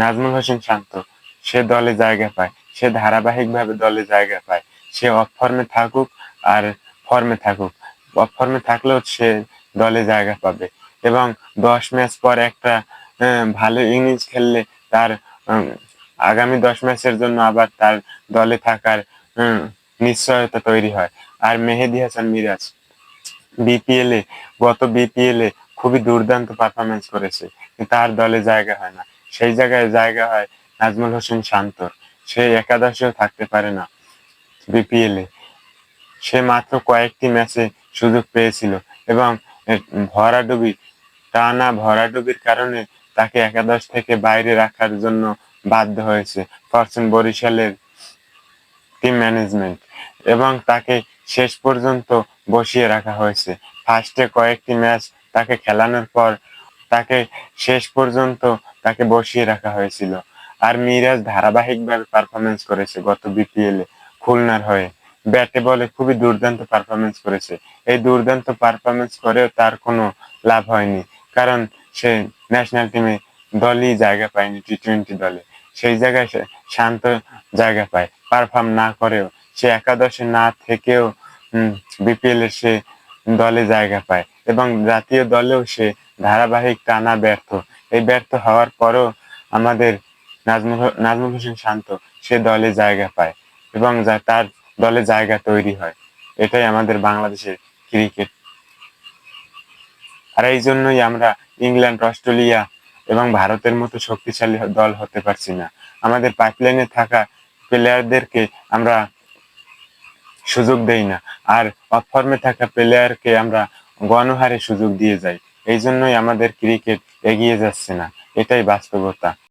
নাজমুল হোসেন শান্ত। সে দলে জায়গা পায়। সে ধারাবাহিকভাবে দলে জায়গা পায়। সে অফ ফর্মে থাকুক আর ফর্মে থাকুক। অফ ফর্মে থাকলেও সে দলে জায়গা পাবে। এবং দশ ম্যাচ পর একটা ভালো ইনিংস খেললে তার আগামী দশ ম্যাচের জন্য আবার তার দলে থাকার নিশ্চয়তা তৈরি হয়। আর মেহেদি হাসান মিরাজ বিপিএল এ, গত বিপিএল এ খুবই দুর্দান্ত পারফরমেন্স করেছে। তার দলে জায়গা হয় না। সেই জায়গায় জায়গা হয়। নাজমুল হোসেন শান্তর সে একাদশেও থাকতে পারে না বিপিএল এ। সে মাত্র কয়েকটি ম্যাচে সুযোগ পেয়েছিল এবং ভরাডুবি, টানা ভরাডুবির কারণে তাকে একাদশ থেকে বাইরে রাখার জন্য বাধ্য হয়েছে ফরচুন বরিশালের টিম ম্যানেজমেন্ট এবং তাকে শেষ পর্যন্ত বসিয়ে রাখা হয়েছে। ফার্স্টে কয়েকটি ম্যাচ তাকে খেলানোর পর তাকে শেষ পর্যন্ত তাকে বসিয়ে রাখা হয়েছিল। আর মিরাজ ধারাবাহিকভাবে পারফরমেন্স করেছে গত বিপিএল খুলনার হয়ে। ব্যাটে বলে খুবই দুর্দান্ত পারফরমেন্স করেছে। এই দুর্দান্ত পারফরমেন্স করেও তার কোনো লাভ হয়নি। কারণ সে ন্যাশনাল টিমে দলই জায়গা পায়নি টি টোয়েন্টি দলে। সেই জায়গায় সে শান্ত জায়গা পায়। পারফর্ম না করেও, সে একাদশে না থেকেও বিপিএল এ সে দলে জায়গা পায়। এবং জাতীয় দলেও সে ধারাবাহিক টানা ব্যর্থ। এই ব্যর্থ হওয়ার পরেও আমাদের নাজমুল নাজমুল হোসেন শান্ত সে দলে জায়গা পায় এবং তার দলে জায়গা তৈরি হয়। এটাই আমাদের বাংলাদেশের ক্রিকেট। আর এই জন্যই আমরা ইংল্যান্ড, অস্ট্রেলিয়া এবং ভারতের মতো শক্তিশালী দল হতে পারছি না। আমাদের পাইপলাইনে থাকা প্লেয়ারদেরকে আমরা সুযোগ দেই না। আর অফ ফর্মে থাকা প্লেয়ারকে আমরা গণহারে সুযোগ দিয়ে যায়। এই জন্যই আমাদের ক্রিকেট এগিয়ে যাচ্ছে না। এটাই বাস্তবতা।